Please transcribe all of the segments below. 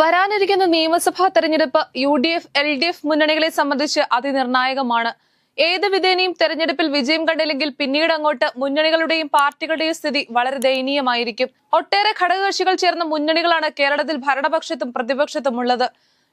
വരാനിരിക്കുന്ന നിയമസഭാ തെരഞ്ഞെടുപ്പ് U D F L D F മുന്നണികളെ സംബന്ധിച്ച് അതിനിർണായകമാണ്. ഏത് വിധേനയും തെരഞ്ഞെടുപ്പിൽ വിജയം കണ്ടില്ലെങ്കിൽ പിന്നീട് അങ്ങോട്ട് മുന്നണികളുടെയും പാർട്ടികളുടെയും സ്ഥിതി വളരെ ദയനീയമായിരിക്കും. ഒട്ടേറെ ഘടകകക്ഷികൾ ചേർന്ന മുന്നണികളാണ് കേരളത്തിൽ ഭരണപക്ഷത്തും പ്രതിപക്ഷത്തും ഉള്ളത്.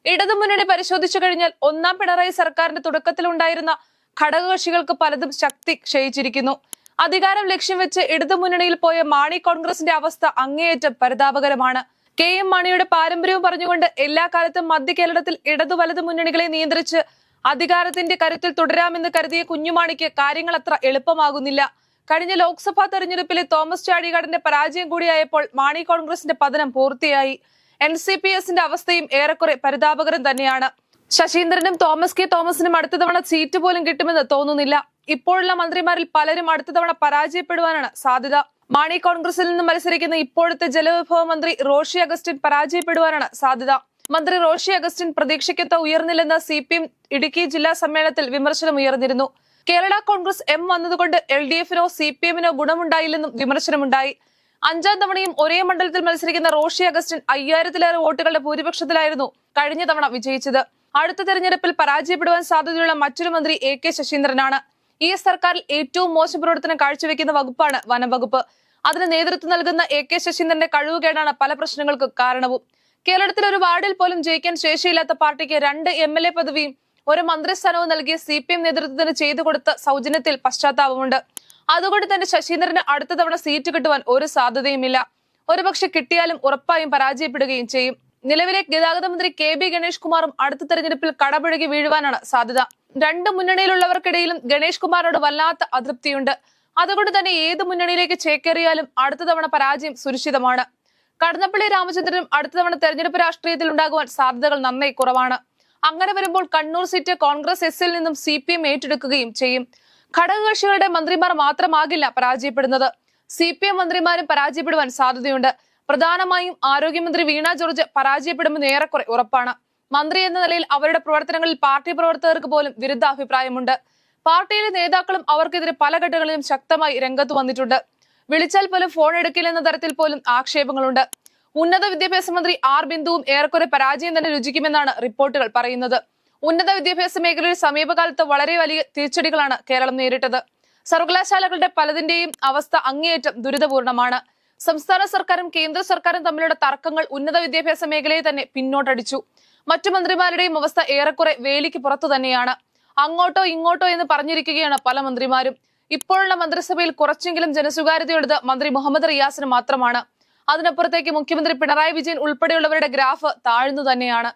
ഇടതു മുന്നണി പരിശോധിച്ചു കഴിഞ്ഞാൽ ഒന്നാം പിണറായി സർക്കാരിന്റെ തുടക്കത്തിലുണ്ടായിരുന്ന ഘടകകക്ഷികൾക്ക് പലതും ശക്തി ക്ഷയിച്ചിരിക്കുന്നു. അധികാരം ലക്ഷ്യം വെച്ച് ഇടതു മുന്നണിയിൽ പോയ മാണി കോൺഗ്രസിന്റെ അവസ്ഥ അങ്ങേയറ്റം പരിതാപകരമാണ്. കെ എം മാണിയുടെ പാരമ്പര്യവും പറഞ്ഞുകൊണ്ട് എല്ലാ കാലത്തും മധ്യ കേരളത്തിൽ ഇടതു വലതു മുന്നണികളെ നിയന്ത്രിച്ച് അധികാരത്തിന്റെ കരുത്തിൽ തുടരാമെന്ന് കരുതിയ കുഞ്ഞുമാണിക്ക് കാര്യങ്ങൾ അത്ര എളുപ്പമാകുന്നില്ല. കഴിഞ്ഞ ലോക്സഭാ തെരഞ്ഞെടുപ്പിലെ തോമസ് ചാഴികാടന്റെ പരാജയം കൂടിയായപ്പോൾ മാണി കോൺഗ്രസിന്റെ പതനം പൂർത്തിയായി. എൻ സി പി എസിന്റെ അവസ്ഥയും ഏറെക്കുറെ പരിതാപകരം തന്നെയാണ്. ശശീന്ദ്രനും തോമസ് കെ തോമസിനും അടുത്ത തവണ സീറ്റ് പോലും കിട്ടുമെന്ന് തോന്നുന്നില്ല. ഇപ്പോഴുള്ള മന്ത്രിമാരിൽ പലരും അടുത്ത തവണ പരാജയപ്പെടുവാനാണ് സാധ്യത. മാണി കോൺഗ്രസിൽ നിന്ന് മത്സരിക്കുന്ന ഇപ്പോഴത്തെ ജലവിഭവ മന്ത്രി റോഷി അഗസ്റ്റിൻ പരാജയപ്പെടുവാനാണ് സാധ്യത. മന്ത്രി റോഷി അഗസ്റ്റിൻ പ്രതീക്ഷയ്ക്കൊത്ത ഉയർന്നില്ലെന്ന സി പി എം ഇടുക്കി ജില്ലാ സമ്മേളനത്തിൽ വിമർശനം ഉയർന്നിരുന്നു. കേരള കോൺഗ്രസ് എം വന്നതുകൊണ്ട് എൽ ഡി എഫിനോ സി പി എമ്മിനോ ഗുണമുണ്ടായില്ലെന്നും വിമർശനമുണ്ടായി. അഞ്ചാം തവണയും ഒരേ മണ്ഡലത്തിൽ മത്സരിക്കുന്ന റോഷി അഗസ്റ്റിൻ അയ്യായിരത്തിലേറെ വോട്ടുകളുടെ ഭൂരിപക്ഷത്തിലായിരുന്നു കഴിഞ്ഞ തവണ വിജയിച്ചത്. അടുത്ത തെരഞ്ഞെടുപ്പിൽ പരാജയപ്പെടുവാൻ സാധ്യതയുള്ള മറ്റൊരു മന്ത്രി എ കെ ശശീന്ദ്രനാണ്. ഈ സർക്കാരിൽ ഏറ്റവും മോശം പ്രവർത്തനം കാഴ്ചവെക്കുന്ന വകുപ്പാണ് വനംവകുപ്പ്. അതിന് നേതൃത്വം നൽകുന്ന എ കെ ശശീന്ദ്രന്റെ കഴിവുകേടാണ് പല പ്രശ്നങ്ങൾക്കും കാരണവും. കേരളത്തിൽ ഒരു വാർഡിൽ പോലും ജയിക്കാൻ ശേഷിയില്ലാത്ത പാർട്ടിക്ക് രണ്ട് എം എൽ എ പദവിയും ഒരു മന്ത്രിസ്ഥാനവും നൽകിയ സി പി എം നേതൃത്വത്തിന് ചെയ്തു കൊടുത്ത സൗജന്യത്തിൽ പശ്ചാത്താപമുണ്ട്. അതുകൊണ്ട് തന്നെ ശശീന്ദ്രന് അടുത്ത തവണ സീറ്റ് കിട്ടുവാൻ ഒരു സാധ്യതയുമില്ല. ഒരുപക്ഷെ കിട്ടിയാലും ഉറപ്പായും പരാജയപ്പെടുകയും ചെയ്യും. നിലവിലെ ഗതാഗത മന്ത്രി കെ ബി ഗണേഷ് കുമാറും അടുത്ത തെരഞ്ഞെടുപ്പിൽ കടപുഴകി വീഴുവാനാണ് സാധ്യത. രണ്ട് മുന്നണിയിലുള്ളവർക്കിടയിലും ഗണേഷ് കുമാറിനോട് വല്ലാത്ത അതൃപ്തിയുണ്ട്. അതുകൊണ്ട് തന്നെ ഏത് മുന്നണിയിലേക്ക് ചേക്കേറിയാലും അടുത്ത തവണ പരാജയം സുരക്ഷിതമാണ്. കടന്നപ്പള്ളി രാമചന്ദ്രനും അടുത്ത തവണ തെരഞ്ഞെടുപ്പ് രാഷ്ട്രീയത്തിൽ ഉണ്ടാകുവാൻ സാധ്യതകൾ നന്നായി കുറവാണ്. അങ്ങനെ വരുമ്പോൾ കണ്ണൂർ സീറ്റ് കോൺഗ്രസ് എസിൽ നിന്നും സി പി എം ഏറ്റെടുക്കുകയും ചെയ്യും. ഘടകകക്ഷികളുടെ മന്ത്രിമാർ മാത്രമാകില്ല പരാജയപ്പെടുന്നത്. സി പി എം മന്ത്രിമാരും പരാജയപ്പെടുവാൻ സാധ്യതയുണ്ട്. പ്രധാനമായും ആരോഗ്യമന്ത്രി വീണ ജോർജ് പരാജയപ്പെടുമെന്ന് ഏറെക്കുറെ ഉറപ്പാണ്. മന്ത്രി എന്ന നിലയിൽ അവരുടെ പ്രവർത്തനങ്ങളിൽ പാർട്ടി പ്രവർത്തകർക്ക് പോലും വിരുദ്ധ അഭിപ്രായമുണ്ട് പാർട്ടിയിലെ നേതാക്കളും അവർക്കെതിരെ പല ഘട്ടങ്ങളിലും ശക്തമായി രംഗത്ത് വന്നിട്ടുണ്ട്. വിളിച്ചാൽ പോലും ഫോൺ എടുക്കില്ലെന്ന തരത്തിൽ പോലും ആക്ഷേപങ്ങളുണ്ട്. ഉന്നത വിദ്യാഭ്യാസ മന്ത്രി ആർ ബിന്ദുവും ഏറെക്കുറെ പരാജയം തന്നെ രുചിക്കുമെന്നാണ് റിപ്പോർട്ടുകൾ പറയുന്നത്. ഉന്നത വിദ്യാഭ്യാസ മേഖലയിൽ സമീപകാലത്ത് വളരെ വലിയ തിരിച്ചടികളാണ് കേരളം നേരിട്ടത്. സർവകലാശാലകളുടെ പലതിന്റെയും അവസ്ഥ അങ്ങേയറ്റം ദുരിതപൂർണമാണ്. സംസ്ഥാന സർക്കാരും കേന്ദ്ര സർക്കാരും തമ്മിലുള്ള തർക്കങ്ങൾ ഉന്നത വിദ്യാഭ്യാസ മേഖലയെ തന്നെ പിന്നോട്ടടിച്ചു. മറ്റു മന്ത്രിമാരുടെയും അവസ്ഥ ഏറെക്കുറെ വേലിക്ക് പുറത്തു തന്നെയാണ്. അങ്ങോട്ടോ ഇങ്ങോട്ടോ എന്ന് പറഞ്ഞിരിക്കുകയാണ് പല മന്ത്രിമാരും. ഇപ്പോഴുള്ള മന്ത്രിസഭയിൽ കുറച്ചെങ്കിലും ജനസ്വകാര്യതയുള്ളത് മന്ത്രി മുഹമ്മദ് റിയാസിന് മാത്രമാണ്. അതിനപ്പുറത്തേക്ക് മുഖ്യമന്ത്രി പിണറായി വിജയൻ ഉൾപ്പെടെയുള്ളവരുടെ ഗ്രാഫ് താഴ്ന്നു തന്നെയാണ്.